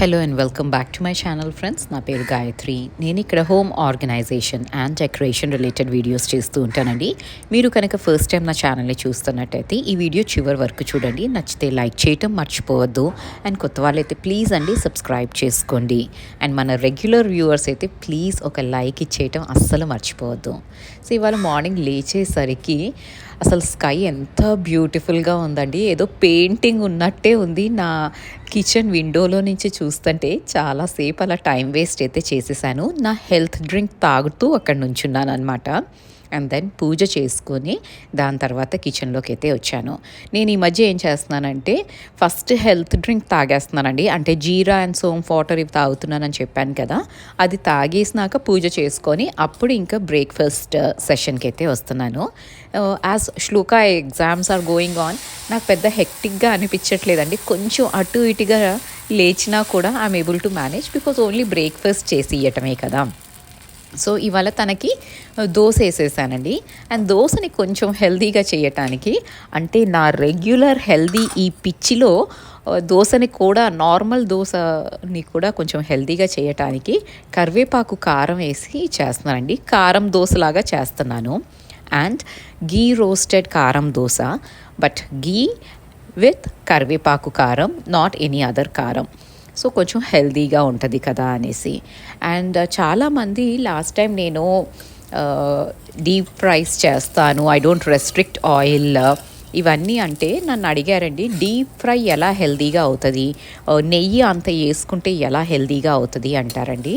Hello and welcome back to my channel friends నా పేరు గాయత్రి. నేను ఇక్కడ home organisation and decoration related videos చేస్తూ ఉంటానండి. మీరు కనుక ఫస్ట్ టైం నా ఛానల్ని చూస్తున్నట్టయితే ఈ వీడియో చివరి వరకు చూడండి. నచ్చితే లైక్ చేయటం మర్చిపోవద్దు. అండ్ కొత్త వాళ్ళైతే ప్లీజ్ అండి సబ్స్క్రైబ్ చేసుకోండి. అండ్ మన రెగ్యులర్ వ్యూవర్స్ అయితే ప్లీజ్ ఒక లైక్ ఇచ్చేయటం అస్సలు మర్చిపోవద్దు. సో ఇవాళ మార్నింగ్ లేచేసరికి అసలు స్కై ఎంత బ్యూటిఫుల్గా ఉందండి. ఏదో పెయింటింగ్ ఉన్నట్టే ఉంది. నా కిచెన్ విండోలో నుంచి చూస్తుంటే చాలాసేపు అలా టైం వేస్ట్ అయితే చేసేసాను. నా హెల్త్ డ్రింక్ తాగుతూ అక్కడ నుంచున్నాను అనమాట అండ్ దెన్ పూజ చేసుకొని దాని తర్వాత కిచెన్లోకి అయితే వచ్చాను. నేను ఈ మధ్య ఏం చేస్తున్నానంటే ఫస్ట్ హెల్త్ డ్రింక్ తాగేస్తున్నానండి. అంటే జీరా అండ్ సోమ్ వాటర్ ఇవి తాగుతున్నానని చెప్పాను కదా అది తాగేసినాక పూజ చేసుకొని అప్పుడు ఇంకా బ్రేక్ఫాస్ట్ సెషన్కి అయితే వస్తున్నాను. As Shloka exams are going on నాకు పెద్ద హెక్టిక్గా అనిపించట్లేదండి. కొంచెం అటు ఇటుగా లేచినా కూడా I'm able to manage because only breakfast చేసి ఇవ్వటమే కదా. సో ఇవాళ తనకి దోశ వేసేసానండి. అండ్ దోశని కొంచెం హెల్దీగా చేయటానికి అంటే నా రెగ్యులర్ హెల్దీ ఈ పిచ్చిలో దోశని కూడా నార్మల్ దోశని కూడా కొంచెం హెల్దీగా చేయటానికి కరివేపాకు కారం వేసి చేస్తున్నానండి. కారం దోశలాగా చేస్తున్నాను. అండ్ గీ రోస్టెడ్ కారం దోశ బట్ గీ విత్ కరివేపాకు కారం నాట్ ఎనీ అదర్ కారం. సో కొంచెం హెల్దీగా ఉంటుంది కదా అనేసి. అండ్ చాలామంది లాస్ట్ టైం నేను డీప్ ఫ్రైస్ చేస్తాను ఐ డోంట్ రెస్ట్రిక్ట్ ఆయిల్ ఇవన్నీ అంటే నన్ను అడిగారండి డీప్ ఫ్రై ఎలా హెల్దీగా అవుతుంది నెయ్యి అంత వేసుకుంటే ఎలా హెల్దీగా అవుతుంది అంటారండి.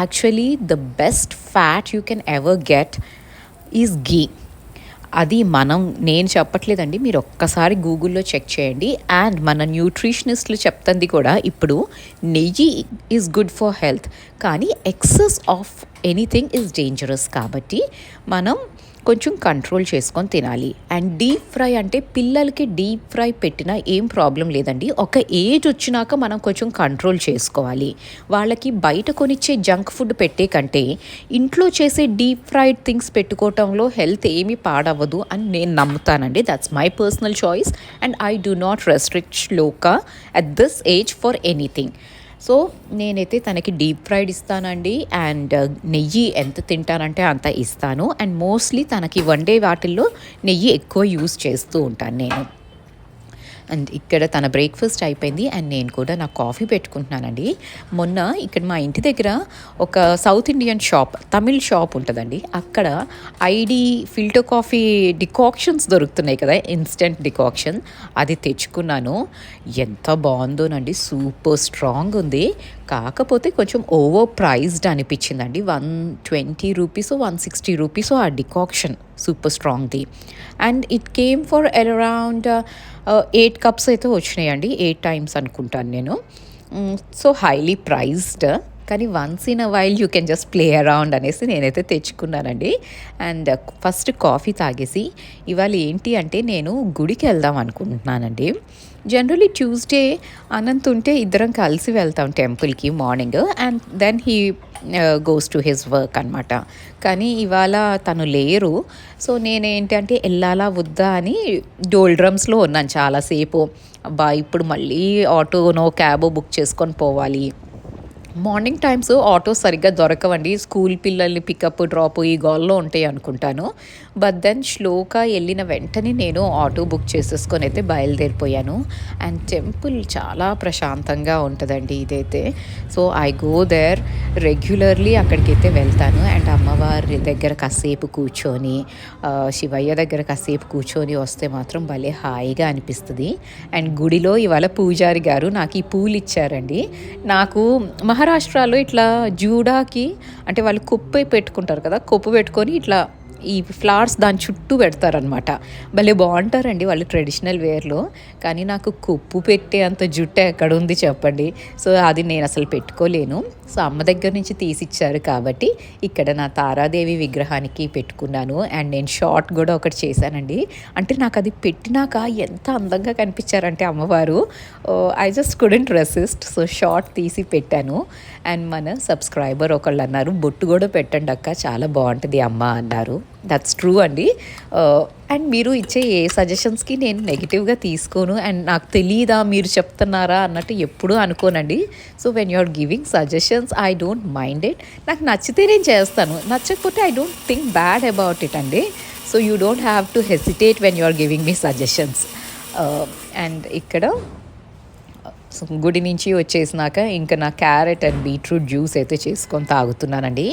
Actually the best fat you can ever get is ghee అది మనం నేను చెప్పట్లేదండి. మీరు ఒక్కసారి గూగుల్లో చెక్ చేయండి. అండ్ మన న్యూట్రిషనిస్ట్లు చెప్తుంది కూడా ఇప్పుడు నెయ్యి ఈజ్ గుడ్ ఫర్ హెల్త్. కానీ excess of anything is dangerous కాబట్టి మనం కొంచెం కంట్రోల్ చేసుకొని తినాలి. అండ్ డీప్ ఫ్రై అంటే పిల్లలకి డీప్ ఫ్రై పెట్టినా ఏం ప్రాబ్లం లేదండి. ఒక ఏజ్ వచ్చినాక మనం కొంచెం కంట్రోల్ చేసుకోవాలి. వాళ్ళకి బయట కొనిచ్చే జంక్ ఫుడ్ పెట్టే కంటే ఇంట్లో చేసే డీప్ ఫ్రైడ్ థింగ్స్ పెట్టుకోవటంలో హెల్త్ ఏమీ పాడవ్వదు అని నేను నమ్ముతానండి. That's my personal choice and I do not restrict Loka at this age for anything. So నేనైతే తనకి డీప్ ఫ్రైడ్ ఇస్తానండి అండ్ uh, నెయ్యి ఎంత తింటానంటే అంత ఇస్తాను. అండ్ మోస్ట్లీ తనకి వండే వాటిల్లో నెయ్యి ఎక్కువ యూస్ చేస్తూ ఉంటాను నేను. అండ్ ఇక్కడ తన బ్రేక్ఫాస్ట్ అయిపోయింది అండ్ నేను కూడా నా కాఫీ పెట్టుకుంటున్నానండి. మొన్న ఇక్కడ మా ఇంటి దగ్గర ఒక South Indian shop Tamil shop ఉంటుందండి. అక్కడ ఐడి ఫిల్టర్ కాఫీ డికాక్షన్స్ దొరుకుతున్నాయి కదా ఇన్స్టెంట్ డికాక్షన్ అది తెచ్చుకున్నాను. ఎంత బాగుందోనండి. సూపర్ స్ట్రాంగ్ ఉంది. కాకపోతే కొంచెం ఓవర్ ప్రైజ్డ్ అనిపించిందండి. One twenty rupees one sixty rupees ఆ decoction super స్ట్రాంగ్ది. And it came for around uh, eight cups అయితే వచ్చినాయండి. ఎయిట్ టైమ్స్ అనుకుంటాను నేను. సో హైలీ ప్రైజ్డ్ కానీ once in a while you can just play around అనేసి నేనైతే తెచ్చుకున్నానండి. And first coffee తాగేసి ఇవాళ ఏంటి అంటే నేను గుడికి వెళ్దాం అనుకుంటున్నానండి. జనరలీ ట్యూస్డే అనంత్ ఉంటే ఇద్దరం కలిసి వెళ్తాం టెంపుల్కి morning. And then he goes to his work అనమాట కానీ ఇవాళ తను లేరు. సో నేనేంటంటే వెళ్ళాలా వద్దా అని డోల్ డ్రమ్స్లో ఉన్నాను చాలాసేపు. అబ్బా ఇప్పుడు మళ్ళీ ఆటోనో క్యాబో బుక్ చేసుకొని పోవాలి. మార్నింగ్ టైమ్స్ ఆటో సరిగ్గా దొరకవండి. స్కూల్ పిల్లల్ని పికప్ డ్రాప్ ఈ గోల్లో ఉంటాయి అనుకుంటాను. బట్ దెన్ శ్లోక వెళ్ళిన వెంటనే నేను ఆటో బుక్ చేసేసుకొని అయితే బయలుదేరిపోయాను. అండ్ టెంపుల్ చాలా ప్రశాంతంగా ఉంటుందండి ఇదైతే. So I go there regularly అక్కడికైతే వెళ్తాను. అండ్ అమ్మవారి దగ్గర కాసేపు కూర్చొని శివయ్య దగ్గర కాసేపు కూర్చొని వస్తే మాత్రం భలే హాయిగా అనిపిస్తుంది. అండ్ గుడిలో ఇవాళ పూజారి గారు నాకు ఈ పూలు ఇచ్చారండి. నాకు మహా మహారాష్ట్రలో ఇట్లా జూడాకి అంటే వాళ్ళు కుప్పై పెట్టుకుంటారు కదా కుప్ప పెట్టుకొని ఇట్లా ఈ ఫ్లవర్స్ దాని చుట్టూ పెడతారనమాట భలే బాగుంటారండి వాళ్ళు ట్రెడిషనల్ వేర్లో. కానీ నాకు కొప్పు పెట్టే అంత జుట్టు ఎక్కడ ఉంది చెప్పండి. సో అది నేను అసలు పెట్టుకోలేను. సో అమ్మ దగ్గర నుంచి తీసిచ్చారు కాబట్టి ఇక్కడ నా తారాదేవి విగ్రహానికి పెట్టుకున్నాను. అండ్ నేను షార్ట్ కూడా ఒకటి చేశానండి. అంటే నాకు అది పెట్టినాక ఎంత అందంగా కనిపించారంటే అమ్మవారు. I just couldn't resist so short తీసి పెట్టాను. అండ్ మన సబ్స్క్రైబర్ ఒకళ్ళు అన్నారు బొట్టు కూడా పెట్టండి అక్క చాలా బాగుంటుంది అమ్మ అన్నారు. దట్స్ ట్రూ అండి అండ్ మీరు ఇచ్చే ఏ సజెషన్స్కి నేను నెగిటివ్గా తీసుకోను. అండ్ నాకు తెలియదా మీరు చెప్తున్నారా అన్నట్టు ఎప్పుడూ అనుకోనండి so when you are giving suggestions I don't mind it నాకు నచ్చితే నేను చేస్తాను. నచ్చకపోతే I don't think bad about it అండి so you don't have to hesitate when you are giving me suggestions and ఇక్కడ సో గుడి నుంచి వచ్చేసినాక ఇంకా నా క్యారెట్ అండ్ బీట్రూట్ జ్యూస్ అయితే చేసుకొని తాగుతున్నానండి.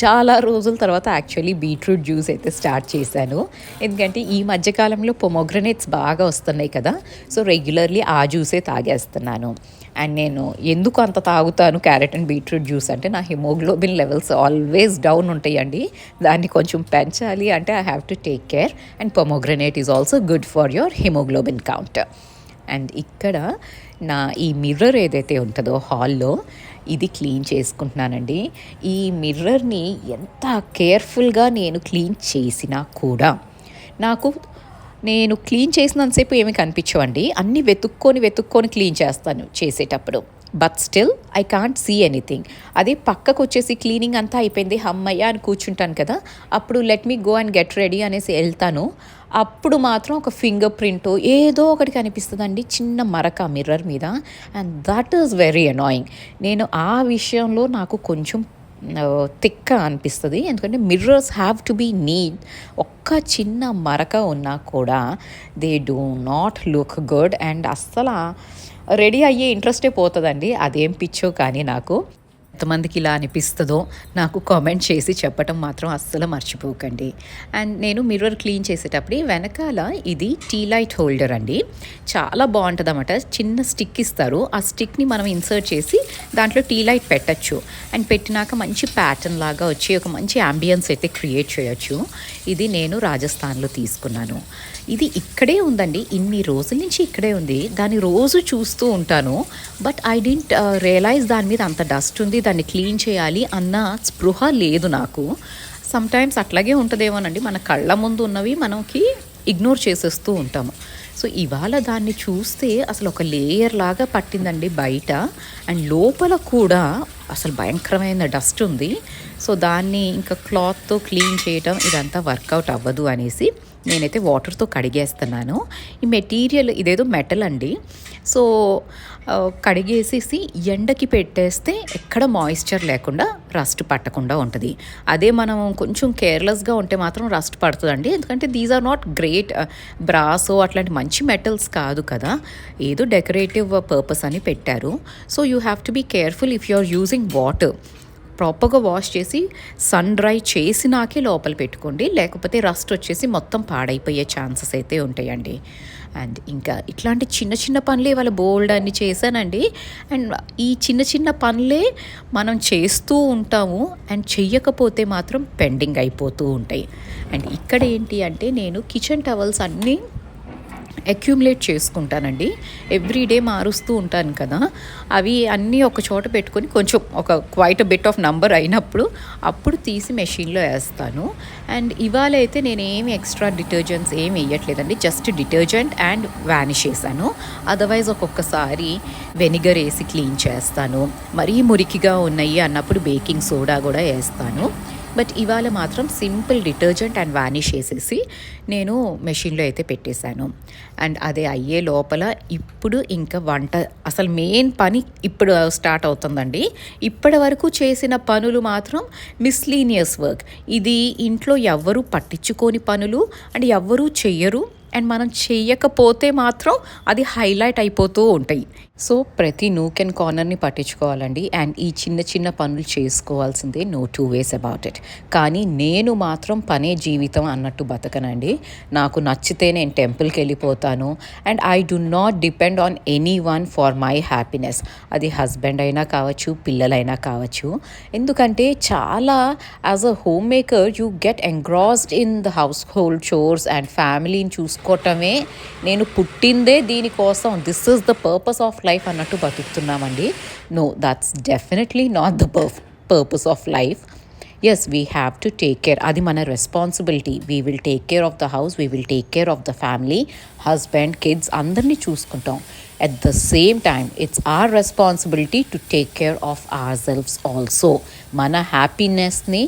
చాలా రోజుల తర్వాత యాక్చువల్లీ బీట్రూట్ జ్యూస్ అయితే స్టార్ట్ చేశాను. ఎందుకంటే ఈ మధ్యకాలంలో పొమోగ్రనేట్స్ బాగా వస్తున్నాయి కదా. సో రెగ్యులర్లీ ఆ జ్యూసే తాగేస్తున్నాను. అండ్ నేను ఎందుకు అంత తాగుతాను క్యారెట్ అండ్ బీట్రూట్ జ్యూస్ అంటే నా హిమోగ్లోబిన్ లెవెల్స్ ఆల్వేస్ డౌన్ ఉంటాయండి. దాన్ని కొంచెం పెంచాలి అంటే I have to take care and pomegranate is also good for your haemoglobin count and ఇక్కడ నా ఈ మిర్రర్ ఏదైతే ఉంటుందో హాల్లో ఇది క్లీన్ చేసుకుంటున్నానండి. ఈ మిర్రర్ని ఎంత కేర్ఫుల్గా నేను క్లీన్ చేసినా కూడా నాకు నేను క్లీన్ చేసినంతసేపు ఏమి కనిపించవండి. అన్నీ వెతుక్కొని వెతుక్కొని క్లీన్ చేస్తాను చేసేటప్పుడు. But still I can't see anything అదే పక్కకు వచ్చేసి క్లీనింగ్ అంతా అయిపోయింది. హమ్మయ్య అని కూర్చుంటాను కదా అప్పుడు let me go and get ready అనేసి వెళ్తాను. అప్పుడు మాత్రం ఒక ఫింగర్ ప్రింట్ ఏదో ఒకటి కనిపిస్తుందండి చిన్న మరక మిర్రర్ మీద. And that is very annoying నేను ఆ విషయంలో నాకు కొంచెం తిక్క అనిపిస్తుంది. ఎందుకంటే mirrors have to be neat ఒక్క చిన్న మరక ఉన్నా కూడా they do not look good and అస్సలు రెడీ అయ్యే ఇంట్రెస్టే పోతుందండి. అదేం పిచ్చో కానీ నాకు. ఎంతమందికి ఇలా అనిపిస్తుందో నాకు కామెంట్ చేసి చెప్పటం మాత్రం అస్సలు మర్చిపోకండి. అండ్ నేను మిర్రర్ క్లీన్ చేసేటప్పుడు వెనకాల ఇది టీ లైట్ హోల్డర్ అండి. చాలా బాగుంటుంది అన్నమాట చిన్న స్టిక్ ఇస్తారు. ఆ స్టిక్ని మనం ఇన్సర్ట్ చేసి దాంట్లో టీ లైట్ పెట్టచ్చు. అండ్ పెట్టినాక మంచి ప్యాటర్న్ లాగా వచ్చి ఒక మంచి అంబియన్స్ అయితే క్రియేట్ చేయొచ్చు. ఇది నేను రాజస్థాన్లో తీసుకున్నాను. ఇది ఇక్కడే ఉందండి. ఇన్ని రోజుల నుంచి ఇక్కడే ఉంది. దాన్ని రోజు చూస్తూ ఉంటాను. బట్ ఐ డింట్ రియలైజ్ దాని మీద అంత డస్ట్ ఉంది. దాన్ని క్లీన్ చేయాలి అన్న స్పృహ లేదు నాకు. సమ్టైమ్స్ అట్లాగే ఉంటుందేమోనండి మన కళ్ళ ముందు ఉన్నవి మనకి ఇగ్నోర్ చేసేస్తూ ఉంటాము. సో ఇవాళ దాన్ని చూస్తే అసలు ఒక లేయర్ లాగా పట్టిందండి బయట. అండ్ లోపల కూడా అసలు భయంకరమైన డస్ట్ ఉంది. సో దాన్ని ఇంకా క్లాత్తో క్లీన్ చేయటం ఇదంతా వర్కౌట్ అవ్వదు అనేసి నేనైతే వాటర్తో కడిగేస్తున్నాను. ఈ మెటీరియల్ ఇదేదో మెటల్ అండి. సో కడిగేసేసి ఎండకి పెట్టేస్తే ఎక్కడ మాయిశ్చర్ లేకుండా రస్ట్ పట్టకుండా ఉంటుంది. అదే మనం కొంచెం కేర్లెస్గా ఉంటే మాత్రం రస్ట్ పడుతుందండి. ఎందుకంటే these are not great Brasso అట్లాంటి మంచి మెటల్స్ కాదు కదా. ఏదో డెకరేటివ్ పర్పస్ అని పెట్టారు. So you have to be careful if you are using water ప్రాపర్గా వాష్ చేసి సన్ డ్రై చేసినాకే లోపల పెట్టుకోండి. లేకపోతే రస్ట్ వచ్చేసి మొత్తం పాడైపోయే ఛాన్సెస్ అయితే ఉంటాయండి. అండ్ ఇంకా ఇట్లాంటి చిన్న చిన్న పనులే వాళ్ళ బోల్డ్ అన్ని చేశానండి. అండ్ ఈ చిన్న చిన్న పనులే మనం చేస్తూ ఉంటాము. అండ్ చెయ్యకపోతే మాత్రం పెండింగ్ అయిపోతూ ఉంటాయి. అండ్ ఇక్కడ ఏంటి అంటే నేను కిచెన్ టవల్స్ అన్నీ అక్యూములేట్ చేసుకుంటానండి. ఎవ్రీ డే మారుస్తూ ఉంటాను కదా. అవి అన్నీ ఒక చోట పెట్టుకొని కొంచెం ఒక క్వైట్ బిట్ ఆఫ్ నంబర్ అయినప్పుడు అప్పుడు తీసి మెషిన్లో వేస్తాను. అండ్ ఇవాళ అయితే నేను ఏమి ఎక్స్ట్రా డిటర్జెంట్స్ ఏమి వేయట్లేదండి. జస్ట్ డిటర్జెంట్ అండ్ వ్యానిష్ వేసాను అదర్వైజ్ ఒక్కొక్కసారి వెనిగర్ వేసి క్లీన్ చేస్తాను. మరీ మురికిగా ఉన్నాయి అన్నప్పుడు బేకింగ్ సోడా కూడా వేస్తాను. బట్ ఇవాళ మాత్రం సింపుల్ డిటర్జెంట్ అండ్ వానిష్ వేసేసి నేను మెషిన్లో అయితే పెట్టేశాను. అండ్ అదే అయ్యే లోపల ఇప్పుడు ఇంకా వంట అసలు మెయిన్ పని ఇప్పుడు స్టార్ట్ అవుతుందండి. ఇప్పటి వరకు చేసిన పనులు మాత్రం మిస్లీనియస్ వర్క్ ఇది ఇంట్లో ఎవ్వరూ పట్టించుకోని పనులు అండ్ ఎవ్వరూ చెయ్యరు. అండ్ మనం చేయకపోతే మాత్రం అది హైలైట్ అయిపోతూ ఉంటాయి. సో ప్రతి నూక్ అండ్ కార్నర్ని పట్టించుకోవాలండి. అండ్ ఈ చిన్న చిన్న పనులు చేసుకోవాల్సిందే. No two ways about it. కానీ నేను మాత్రం పనే జీవితం అన్నట్టు బతకనండి. నాకు నచ్చితే నేను టెంపుల్కి వెళ్ళిపోతాను. And I do not depend on anyone for my happiness. అది హస్బెండ్ అయినా కావచ్చు పిల్లలైనా కావచ్చు. ఎందుకంటే చాలా as a homemaker you get engrossed in the household chores and ఫ్యామిలీని చేసుకోవటమే. నేను పుట్టిందే దీనికోసం this is the purpose of life అన్నట్టు బతుకుతున్నామండి. No that's definitely not the pur purpose of life yes we have to take care అది మన responsibility we will take care of the house we will take care of the family husband kids అందరినీ చూసుకుంటాం. At the same time it's our responsibility to take care of our selves also మన హ్యాపీనెస్ని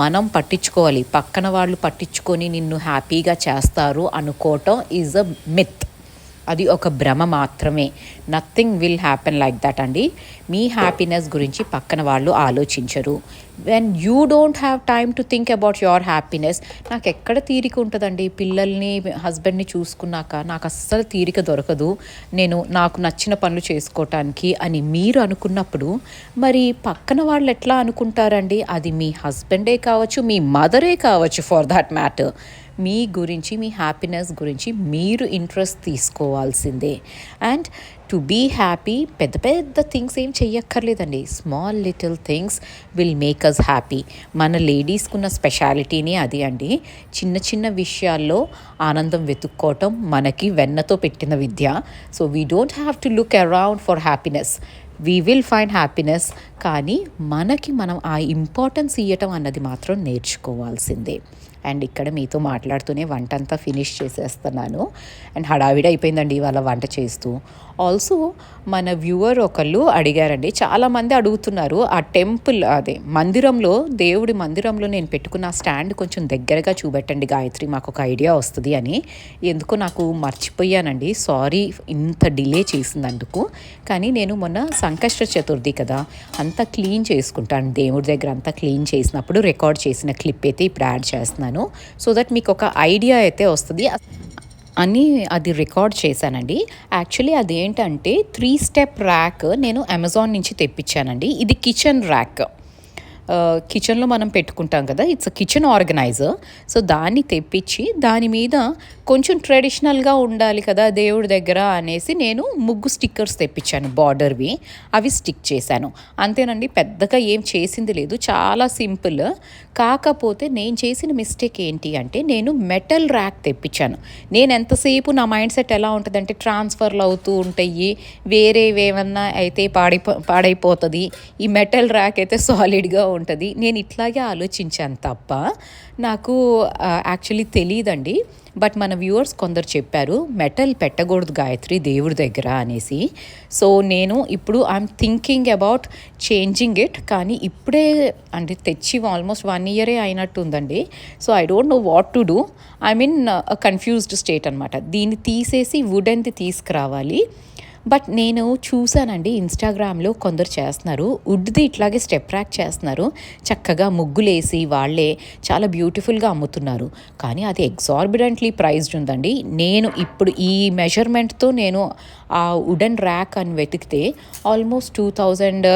మనం పట్టించుకోవాలి. పక్కన వాళ్ళు పట్టించుకొని నిన్ను హ్యాపీగా చేస్తారు అనుకోవటం ఈజ్ అ మిత్ అది ఒక భ్రమ మాత్రమే. Nothing will happen like that అండి. మీ హ్యాపీనెస్ గురించి పక్కన వాళ్ళు ఆలోచించరు. When you don't have time to think about your happiness నాకు ఎక్కడ తీరిక ఉంటుందండి? పిల్లల్ని హస్బెండ్ని చూసుకున్నాక నాకు అస్సలు తీరిక దొరకదు. నేను నాకు నచ్చిన పనులు చేసుకోవటానికి అని మీరు అనుకున్నప్పుడు మరి పక్కన వాళ్ళు ఎట్లా అనుకుంటారండి? అది మీ హస్బెండే కావచ్చు మీ మదరే కావచ్చు ఫర్ దాట్ మ్యాటర్ మీ గురించి మీ హ్యాపీనెస్ గురించి మీరు ఇంట్రెస్ట్ తీసుకోవాల్సిందే. అండ్ టు బీ హ్యాపీ పెద్ద పెద్ద థింగ్స్ ఏం చెయ్యక్కర్లేదండి. Small little things will make us happy మన లేడీస్కున్న స్పెషాలిటీని అది అండి. చిన్న చిన్న విషయాల్లో ఆనందం వెతుక్కోవటం మనకి వెన్నతో పెట్టిన విద్య. So we don't have to look around for happiness we will find happiness కానీ మనకి మనం ఆ ఇంపార్టెన్స్ ఇవ్వటం అన్నది మాత్రం నేర్చుకోవాల్సిందే. అండ్ ఇక్కడ మీతో మాట్లాడుతూనే వంట అంతా ఫినిష్ చేసేస్తున్నాను. అండ్ హడావిడి అయిపోయిందండి ఇవాళ వంట చేస్తూ. ఆల్సో మన వ్యూవర్ ఒకళ్ళు అడిగారండి చాలామంది అడుగుతున్నారు ఆ టెంపుల్ అదే మందిరంలో దేవుడి మందిరంలో నేను పెట్టుకున్న స్టాండ్ కొంచెం దగ్గరగా చూపెట్టండి గాయత్రి మాకు ఒక ఐడియా వస్తుంది అని. ఎందుకో నాకు మర్చిపోయానండి సారీ ఇంత డిలే చేసినందుకు. కానీ నేను మొన్న సంకష్ట చతుర్థి కదా అంతా క్లీన్ చేసుకుంటాను దేవుడి దగ్గర అంతా క్లీన్ చేసినప్పుడు రికార్డ్ చేసిన క్లిప్ అయితే ఇప్పుడు యాడ్ చేస్తున్నాను. సో దట్ మీకు ఒక ఐడియా అయితే వస్తుంది. అని అది రికార్డ్ చేశానండి. యాక్చువల్లీ అదేంటంటే త్రీ స్టెప్ ర్యాక్ నేను అమెజాన్ నుంచి తెప్పించానండి. ఇది కిచెన్ ర్యాక్ కిచెన్లో మనం పెట్టుకుంటాం కదా ఇట్స్ కిచెన్ ఆర్గనైజర్ సో దాన్ని తెప్పించి దాని మీద కొంచెం ట్రెడిషనల్గా ఉండాలి కదా దేవుడి దగ్గర అనేసి నేను ముగ్గు స్టిక్కర్స్ తెప్పించాను బార్డర్వి అవి స్టిక్ చేశాను. అంతేనండి పెద్దగా ఏం చేసింది లేదు చాలా సింపుల్. కాకపోతే నేను చేసిన మిస్టేక్ ఏంటి అంటే నేను మెటల్ ర్యాక్ తెప్పించాను. నేను ఎంతసేపు నా మైండ్ సెట్ ఎలా ఉంటుందంటే ట్రాన్స్ఫర్లు అవుతూ ఉంటాయి వేరేవేమన్నా అయితే పాడైపో పాడైపోతుంది ఈ మెటల్ ర్యాక్ అయితే సాలిడ్గా ఉంటుంది నేను ఇట్లాగే ఆలోచించాను తప్ప నాకు యాక్చువల్లీ తెలియదండి బట్ మన వ్యూవర్స్ కొందరు చెప్పారు మెటల్ పెట్టకూడదు గాయత్రి దేవుడి దగ్గర అనేసి. సో నేను ఇప్పుడు I'm thinking about changing it కానీ ఇప్పుడే అంటే తెచ్చి ఆల్మోస్ట్ వన్ ఇయరే అయినట్టుందండి so I don't know what to do I mean confused state అనమాట దీన్ని తీసేసి వుడెన్ది తీసుకురావాలి. బట్ నేను చూశానండి ఇన్స్టాగ్రామ్లో కొందరు చేస్తున్నారు. వుడ్ది ఇట్లాగే స్టెప్ ర్యాక్ చేస్తున్నారు. చక్కగా ముగ్గులేసి వాళ్ళే చాలా బ్యూటిఫుల్గా అమ్ముతున్నారు. కానీ అది ఎగ్జార్బిడెంట్లీ ప్రైజ్డ్ ఉందండి. నేను ఇప్పుడు ఈ మెజర్మెంట్తో నేను ఆ వుడెన్ ర్యాక్ అని వెతికితే almost two thousand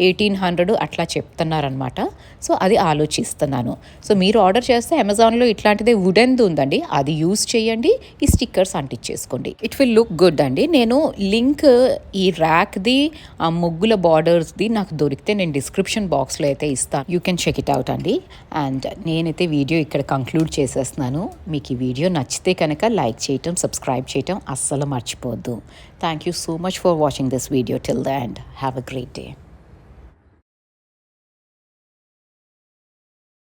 eighteen hundred అట్లా చెప్తున్నారనమాట సో అది ఆలోచిస్తున్నాను. సో మీరు ఆర్డర్ చేస్తే అమెజాన్లో ఇట్లాంటిదే వుడెన్ది ఉందండి. అది యూస్ చేయండి. ఈ స్టిక్కర్స్ అంటించేసుకోండి. ఇట్ విల్ లుక్ గుడ్ అండి. నేను లింక్ ఈ ర్యాక్ది ఆ ముగ్గుల బార్డర్స్ది నాకు దొరికితే నేను డిస్క్రిప్షన్ బాక్స్లో అయితే ఇస్తాను you can check it out అండి. అండ్ నేనైతే వీడియో ఇక్కడ కంక్లూడ్ చేసేస్తున్నాను. మీకు ఈ వీడియో నచ్చితే కనుక లైక్ చేయటం సబ్స్క్రైబ్ చేయటం అస్సలు మర్చిపోవద్దు Thank you so much for watching this video till the end. Have a great day.